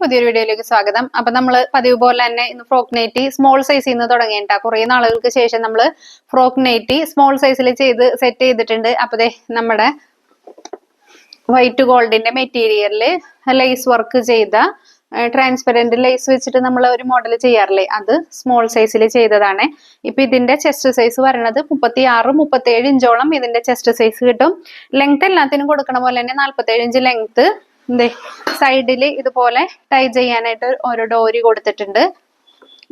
പുതിയൊരു വീഡിയോയിലേക്ക് സ്വാഗതം. അപ്പൊ നമ്മൾ പതിവ് പോലെ തന്നെ ഇന്ന് ഫ്രോക്ക് നൈറ്റി സ്മോൾ സൈസിൽ നിന്ന് തുടങ്ങിയിട്ടാ. കുറെ നാളുകൾക്ക് ശേഷം നമ്മൾ ഫ്രോക്ക് നൈറ്റി സ്മോൾ സൈസിൽ ചെയ്ത് സെറ്റ് ചെയ്തിട്ടുണ്ട്. അപ്പൊ നമ്മുടെ വൈറ്റ് ഗോൾഡിന്റെ മെറ്റീരിയലിൽ ലേസ് വർക്ക് ചെയ്ത ട്രാൻസ്പെറന്റ് ലേസ് വെച്ചിട്ട് നമ്മൾ ഒരു മോഡൽ ചെയ്യാറില്ലേ? അത് സ്മോൾ സൈസിൽ ചെയ്തതാണ്. ഇപ്പൊ ഇതിന്റെ ചെസ്റ്റ് സൈസ് വരണത് മുപ്പത്തി ആറ് മുപ്പത്തി ഏഴ് ഇഞ്ചോളം ഇതിന്റെ ചെസ്റ്റ് സൈസ് കിട്ടും. ലെങ്ത് എല്ലാത്തിനും കൊടുക്കണ പോലെ തന്നെ നാല്പത്തി ഏഴ് ഇഞ്ച് ലെങ്ത് എന്തേ സൈഡിൽ ഇതുപോലെ ടൈ ചെയ്യാനായിട്ട് ഓരോ ഡോരി കൊടുത്തിട്ടുണ്ട്.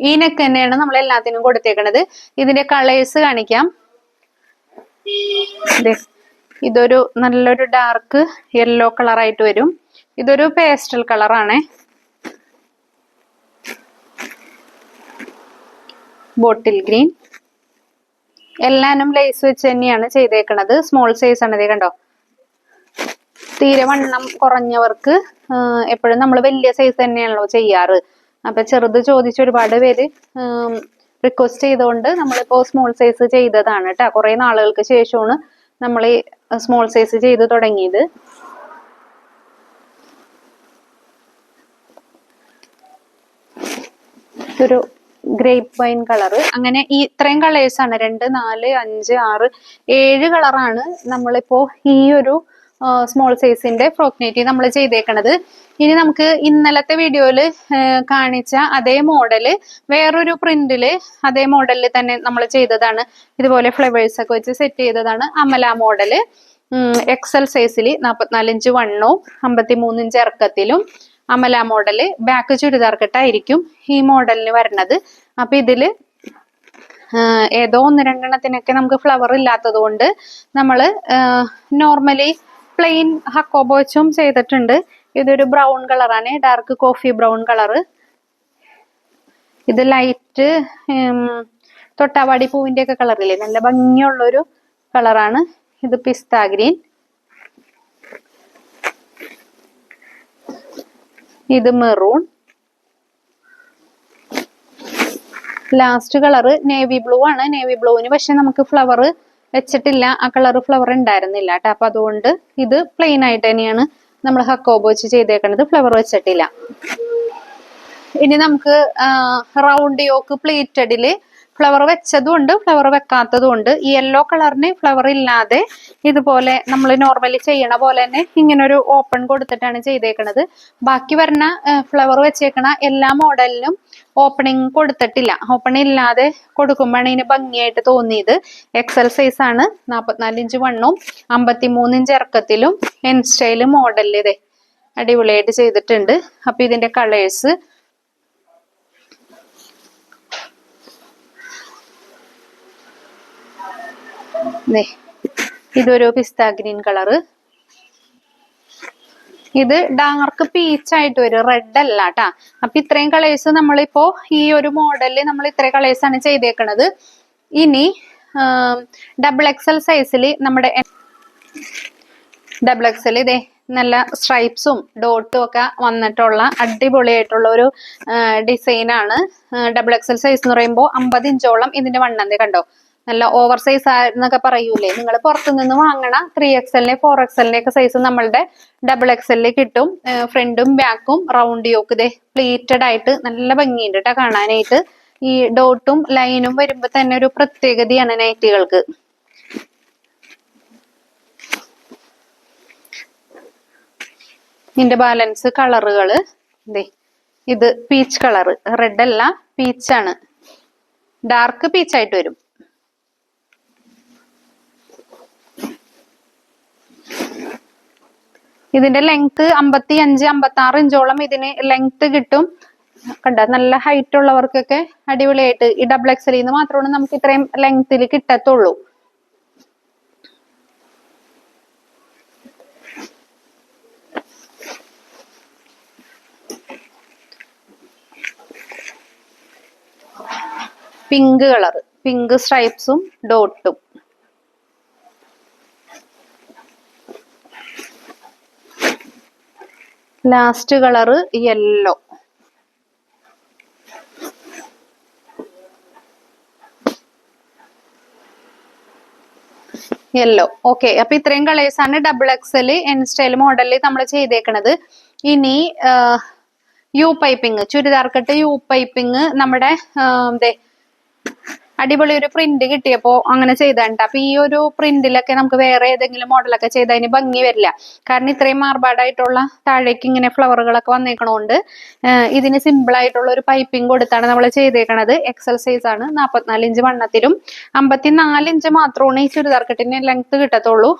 ഈ നെക്ക് തന്നെയാണ് നമ്മൾ എല്ലാത്തിനും കൊടുത്തേക്കണത്. ഇതിന്റെ കളേഴ്സ് കാണിക്കാം. ഇതൊരു നല്ലൊരു ഡാർക്ക് യെല്ലോ കളർ ആയിട്ട് വരും. ഇതൊരു പേസ്റ്റൽ കളറാണ് ബോട്ടിൽ ഗ്രീൻ എല്ലാനും ലേസ് വെച്ച് തന്നെയാണ് ചെയ്തേക്കണത്. സ്മോൾ സൈസ് ആണ് ഇതേ കണ്ടോ? തീരെ വണ്ണം കുറഞ്ഞവർക്ക് എപ്പോഴും നമ്മൾ വലിയ സൈസ് തന്നെയാണല്ലോ ചെയ്യാറ്. അപ്പൊ ചെറുത് ചോദിച്ച ഒരുപാട് പേര് റിക്വസ്റ്റ് ചെയ്തുകൊണ്ട് നമ്മളിപ്പോ സ്മോൾ സൈസ് ചെയ്തതാണ് കേട്ടോ കുറെ നാളുകൾക്ക് ശേഷമാണ് നമ്മൾ ഈ സ്മോൾ സൈസ് ചെയ്ത് തുടങ്ങിയത്. ഒരു ഗ്രേപ്പ് വൈൻ കളറ് അങ്ങനെ ഈ ഇത്രയും കളേഴ്സാണ് രണ്ട് നാല് അഞ്ച് ആറ് ഏഴ് കളറാണ് നമ്മളിപ്പോ ഈ ഒരു സ്മോൾ സൈസിന്റെ ഫ്രോക്ക് നൈറ്റി നമ്മൾ ചെയ്തേക്കണത്. ഇനി നമുക്ക് ഇന്നലത്തെ വീഡിയോയിൽ കാണിച്ച അതേ മോഡൽ വേറൊരു പ്രിന്റിൽ അതേ മോഡലിൽ തന്നെ നമ്മൾ ചെയ്തതാണ്. ഇതുപോലെ ഫ്ലവേഴ്സ് ഒക്കെ വെച്ച് സെറ്റ് ചെയ്തതാണ് അമല മോഡൽ എക്സൽ സൈസിൽ നാൽപ്പത്തിനാല് ഇഞ്ച് വണ്ണവും അമ്പത്തി മൂന്ന് ഇഞ്ച് ഇറക്കത്തിലും അമല മോഡൽ ബാക്ക് ചുരിദാർ കെട്ടായിരിക്കും ഈ മോഡലിന് വരുന്നത് അപ്പൊ ഇതിൽ ഏതോ ഒന്ന് രണ്ടെണ്ണത്തിനൊക്കെ നമുക്ക് ഫ്ലവർ ഇല്ലാത്തത് കൊണ്ട് നമ്മൾ നോർമലി പ്ലെയിൻ ഹക്കോബോച്ചും ചെയ്തിട്ടുണ്ട്. ഇതൊരു ബ്രൗൺ കളറാണ് ഡാർക്ക് കോഫി ബ്രൗൺ കളറ് ഇത് ലൈറ്റ് തൊട്ടാവാടി പൂവിന്റെ ഒക്കെ കളറില്ലേ നല്ല ഭംഗിയുള്ളൊരു കളറാണ് ഇത് പിസ്ത ഗ്രീൻ. ഇത് maroon. Last colour navy blue ആണ്. നേവി ബ്ലൂവിന് പക്ഷെ നമുക്ക് ഫ്ലവർ വെച്ചിട്ടില്ല. ആ കളർ ഫ്ലവർ ഉണ്ടായിരുന്നില്ല കേട്ടോ അപ്പൊ അതുകൊണ്ട് ഇത് പ്ലെയിൻ ആയിട്ട് തന്നെയാണ് നമ്മൾ ഹക്കോബോച്ച് ചെയ്തേക്കുന്നത് ഫ്ലവർ വെച്ചിട്ടില്ല. ഇനി നമുക്ക് റൗണ്ട് യോക്ക് പ്ലേറ്റഡിൽ ഫ്ലവർ വെച്ചതും ഉണ്ട് ഫ്ലവർ വെക്കാത്തതും ഉണ്ട് ഈ യെല്ലോ കളറിന് ഫ്ലവർ ഇല്ലാതെ ഇതുപോലെ നമ്മൾ നോർമലി ചെയ്യണ പോലെ തന്നെ ഇങ്ങനെ ഒരു ഓപ്പൺ കൊടുത്തിട്ടാണ് ചെയ്തേക്കണത്. ബാക്കി വരുന്ന ഫ്ലവർ വെച്ചേക്കണ എല്ലാ മോഡലിനും ഓപ്പണിങ് കൊടുത്തിട്ടില്ല. ഓപ്പൺ ഇല്ലാതെ കൊടുക്കുമ്പോഴാണ് ഇതിന് ഭംഗിയായിട്ട് തോന്നിയത്. എക്സൽ സൈസ് ആണ് നാൽപ്പത്തിനാല് ഇഞ്ച് വണ്ണും അമ്പത്തി മൂന്ന് ഇഞ്ച് ഇറക്കത്തിലും എൻ സ്റ്റൈൽ മോഡലിൽ അടിപൊളിയായിട്ട് ചെയ്തിട്ടുണ്ട്. അപ്പൊ ഇതിന്റെ കളേഴ്സ് ഇതൊരു പിസ്ത ഗ്രീൻ കളറ്. ഇത് ഡാർക്ക് പീച്ച് ആയിട്ട് വരും. റെഡ് അല്ല കേട്ടാ അപ്പൊ ഇത്രയും കളേഴ്സ് നമ്മളിപ്പോ ഈ ഒരു മോഡലിൽ നമ്മൾ ഇത്രയും കളേഴ്സ് ആണ് ചെയ്തേക്കണത്. ഇനി ഡബിൾ എക്സൽ സൈസിൽ നമ്മുടെ ഡബിൾ എക്സൽ ഇതേ നല്ല സ്ട്രൈപ്സും ഡോട്ടും ഒക്കെ വന്നിട്ടുള്ള അടിപൊളിയായിട്ടുള്ള ഒരു ഡിസൈനാണ് ഡബിൾ എക്സൽ സൈസ് എന്ന് പറയുമ്പോൾ അമ്പത് ഇഞ്ചോളം ഇതിന്റെ വണ്ണം കണ്ടോ? നല്ല ഓവർ സൈസ് എന്നൊക്കെ പറയൂലേ? നിങ്ങൾ പുറത്തു നിന്ന് വാങ്ങണ ത്രീ എക്സലിനെ ഫോർ എക്സലിനെ ഒക്കെ സൈസ് നമ്മളുടെ ഡബിൾ എക്സലിൽ കിട്ടും. ഫ്രണ്ടും ബാക്കും റൗണ്ട് യോക്ക് ഇതേ പ്ലീറ്റഡ് ആയിട്ട് നല്ല ഭംഗിയുണ്ട് കേട്ടോ കാണാനായിട്ട്. ഈ ഡോട്ടും ലൈനും വരുമ്പോ തന്നെ ഒരു പ്രത്യേകതയാണ് നൈറ്റികൾക്ക് ഇതിന്റെ ബാലൻസ് കളറുകൾ ദേ ഇത് പീച്ച് കളറ് റെഡ് അല്ല പീച്ചാണ് ഡാർക്ക് പീച്ചായിട്ട് വരും. ഇതിന്റെ ലെങ്ത് അമ്പത്തി അഞ്ച് അമ്പത്തി ആറ് ഇഞ്ചോളം ഇതിന് ലെങ്ത് കിട്ടും. കണ്ട? നല്ല ഹൈറ്റ് ഉള്ളവർക്കൊക്കെ അടിപൊളിയായിട്ട് ഈ ഡബിൾ എക്സലിൽ നിന്ന് മാത്രമാണ് നമുക്ക് ഇത്രയും ലെങ്ത്തിൽ കിട്ടത്തുള്ളൂ. പിങ്ക് കളർ പിങ്ക് സ്ട്രൈപ്സും ഡോട്ടും last colour yellow yellow okay അപ്പൊ ഇത്രയും കളേഴ്സ് ആണ് ഡബിൾ എക്സൽ എൻ സ്റ്റൈൽ മോഡലിൽ നമ്മൾ ചെയ്തേക്കണത്. ഇനി U piping churidar cut U piping നമ്മുടെ അടിപൊളി ഒരു പ്രിന്റ് കിട്ടിയപ്പോ അങ്ങനെ ചെയ്തിട്ടുണ്ട് അപ്പൊ ഈ ഒരു പ്രിന്റിലൊക്കെ നമുക്ക് വേറെ ഏതെങ്കിലും മോഡലൊക്കെ ചെയ്ത് അതിന് ഭംഗി വരില്ല. കാരണം ഇത്രയും മാർബാഡായിട്ടുള്ള താഴേക്ക് ഇങ്ങനെ ഫ്ലവറുകളൊക്കെ വന്നേക്കണോണ്ട് ഇതിന് സിമ്പിൾ ആയിട്ടുള്ള ഒരു പൈപ്പിംഗ് കൊടുത്താണ് നമ്മൾ ചെയ്തേക്കണത്. എക്സൽ സൈസ് ആണ്. നാൽപ്പത്തിനാല് ഇഞ്ച് വണ്ണത്തിലും അമ്പത്തിനാല് ഇഞ്ച് മാത്രമാണ് ഈ ചുരിദാർ കെട്ടിന് ലെങ്ത് കിട്ടത്തുള്ളൂ.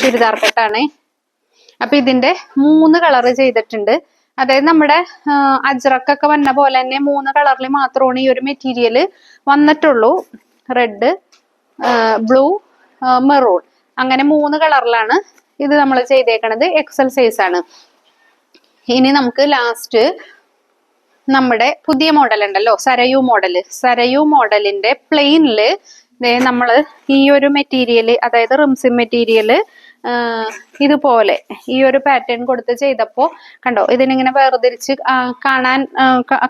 ചുരിദാർ കെട്ടാണ്. അപ്പൊ ഇതിന്റെ മൂന്ന് കളർ ചെയ്തിട്ടുണ്ട്. അതായത് നമ്മുടെ അജ്രക്കൊക്കെ വന്ന പോലെ തന്നെ മൂന്ന് കളറിൽ മാത്രമാണ് ഈ ഒരു മെറ്റീരിയൽ വന്നിട്ടുള്ളൂ. റെഡ് ബ്ലൂ മെറൂൺ അങ്ങനെ മൂന്ന് കളറിലാണ് ഇത് നമ്മൾ ചെയ്തേക്കണത്. എക്സൽ സൈസ് ആണ്. ഇനി നമുക്ക് ലാസ്റ്റ് നമ്മുടെ പുതിയ മോഡൽ ഉണ്ടല്ലോ സരയു മോഡൽ സരയു മോഡലിന്റെ പ്ലെയിനിൽ നമ്മൾ ഈ ഒരു മെറ്റീരിയൽ അതായത് റിംസിം മെറ്റീരിയൽ ഇതുപോലെ ഈ ഒരു പാറ്റേൺ കൊടുത്ത് ചെയ്തപ്പോ കണ്ടോ ഇതിനിങ്ങനെ വേർതിരിച്ച് കാണാൻ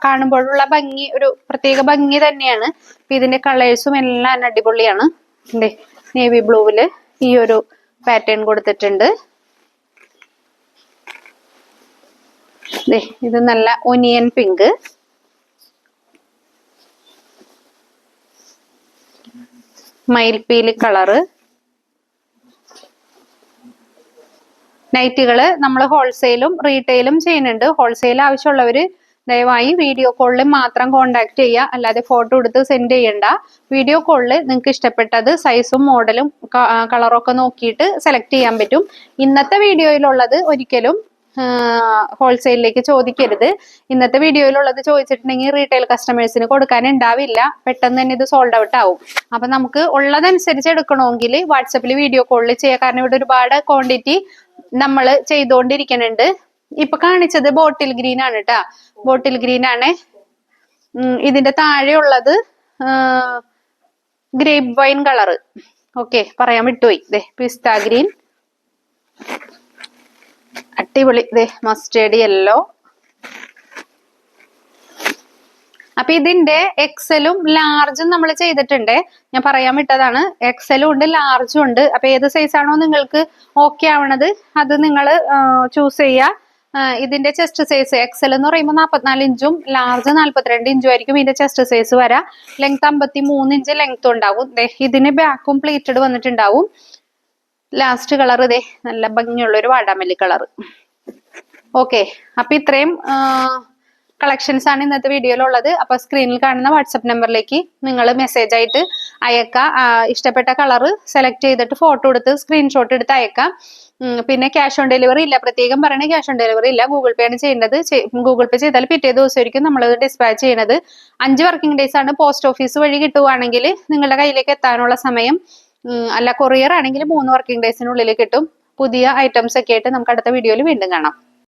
കാണുമ്പോഴുള്ള ഭംഗി ഒരു പ്രത്യേക ഭംഗി തന്നെയാണ്. ഇതിന്റെ കളേഴ്സും എല്ലാം അടിപൊളിയാണ്. അല്ലേ നേവി ബ്ലൂവിൽ ഈ ഒരു പാറ്റേൺ കൊടുത്തിട്ടുണ്ട്. ദേ ഇത് നല്ല ഒനിയൻ പിങ്ക് മയിൽപ്പീലി കളറ്. നൈറ്റുകൾ നമ്മൾ ഹോൾസെയിലും റീറ്റെയിലും ചെയ്യുന്നുണ്ട്. ഹോൾസെയിൽ ആവശ്യമുള്ളവര് ദയവായി വീഡിയോ കോളിൽ മാത്രം കോണ്ടാക്ട് ചെയ്യുക. അല്ലാതെ ഫോട്ടോ എടുത്ത് സെൻഡ് ചെയ്യണ്ട. വീഡിയോ കോളിൽ നിങ്ങൾക്ക് ഇഷ്ടപ്പെട്ടത് സൈസും മോഡലും കളറൊക്കെ നോക്കിയിട്ട് സെലക്ട് ചെയ്യാൻ പറ്റും. ഇന്നത്തെ വീഡിയോയിലുള്ളത് ഒരിക്കലും ഹോൾസെയിലിലേക്ക് ചോദിക്കരുത്. ഇന്നത്തെ വീഡിയോയിലുള്ളത് ചോദിച്ചിട്ടുണ്ടെങ്കിൽ റീറ്റെയിൽ കസ്റ്റമേഴ്സിന് കൊടുക്കാൻ ഉണ്ടാവില്ല പെട്ടെന്ന് തന്നെ ഇത് സോൾഡ് ഔട്ട് ആവും. അപ്പൊ നമുക്ക് ഉള്ളതനുസരിച്ച് എടുക്കണമെങ്കിൽ വാട്സപ്പിൽ വീഡിയോ കോളിൽ ചെയ്യാം. കാരണം ഇവിടെ ഒരുപാട് ക്വാണ്ടിറ്റി നമ്മൾ ചെയ്തുകൊണ്ടിരിക്കുന്നുണ്ട്. ഇപ്പൊ കാണിച്ചത് ബോട്ടിൽ ഗ്രീൻ ആണ് കേട്ടാ ബോട്ടിൽ ഗ്രീൻ ആണ്. ഇതിന്റെ താഴെയുള്ളത് ഗ്രേപ്പ് വൈൻ കളറ് ഓക്കെ പറയാൻ വിട്ടുപോയി. ദേ പിസ്ത ഗ്രീൻ അടിപൊളി. ദേ മസ്റ്റേർഡ് യെല്ലോ അപ്പൊ ഇതിന്റെ എക്സലും ലാർജും നമ്മൾ ചെയ്തിട്ടുണ്ട്. ഞാൻ പറയാൻ വിട്ടതാണ്. എക്സലും ഉണ്ട് ലാർജും ഉണ്ട്. അപ്പൊ ഏത് സൈസ് ആണോ നിങ്ങൾക്ക് ഓക്കെ ആവണത് അത് നിങ്ങൾ ചൂസ് ചെയ്യുക ഇതിന്റെ ചെസ്റ്റ് സൈസ് എക്സൽ എന്ന് പറയുമ്പോൾ നാൽപ്പത്തിനാല് ഇഞ്ചും ലാർജ് നാൽപ്പത്തിരണ്ട് ഇഞ്ചും ആയിരിക്കും ഇതിന്റെ ചെസ്റ്റ് സൈസ് വരാം. ലെങ്ത് അമ്പത്തി മൂന്ന് ഇഞ്ച് ലെങ്ത് ഉണ്ടാവും. ഇതിന് ബാക്കും പ്ലേറ്റഡ് വന്നിട്ടുണ്ടാവും. ലാസ്റ്റ് കളർ ഇതേ നല്ല ഭംഗിയുള്ള ഒരു വാടാമല്ലി കളർ ഓക്കെ അപ്പൊ ഇത്രയും കളക്ഷൻസ് ആണ് ഇന്നത്തെ വീഡിയോയിലുള്ളത് അപ്പൊ സ്ക്രീനിൽ കാണുന്ന വാട്സപ്പ് നമ്പറിലേക്ക് നിങ്ങൾ മെസ്സേജ് ആയിട്ട് അയക്കാം. ഇഷ്ടപ്പെട്ട കളർ സെലക്ട് ചെയ്തിട്ട് ഫോട്ടോ എടുത്ത് സ്ക്രീൻഷോട്ട് എടുത്ത് അയക്കാം. പിന്നെ ക്യാഷ് ഓൺ ഡെലിവറി ഇല്ല. പ്രത്യേകം പറയണേ ക്യാഷ് ഓൺ ഡെലിവറി ഇല്ല. ഗൂഗിൾ പേ ആണ് ചെയ്യേണ്ടത്. ഗൂഗിൾ പേ ചെയ്താൽ പിറ്റേ ദിവസമായിരിക്കും നമ്മൾ ഡിസ്പാച്ച് ചെയ്യണത്. അഞ്ച് വർക്കിംഗ് ഡേയ്സ് ആണ് പോസ്റ്റ് ഓഫീസ് വഴി കിട്ടുവാണെങ്കിൽ നിങ്ങളുടെ കയ്യിലേക്ക് എത്താനുള്ള സമയം അല്ല കൊറിയർ ആണെങ്കിൽ മൂന്ന് വർക്കിംഗ് ഡേയ്സിനുള്ളിൽ കിട്ടും. പുതിയ ഐറ്റംസ് ഒക്കെ ആയിട്ട് നമുക്ക് അടുത്ത വീഡിയോയിൽ വീണ്ടും കാണാം.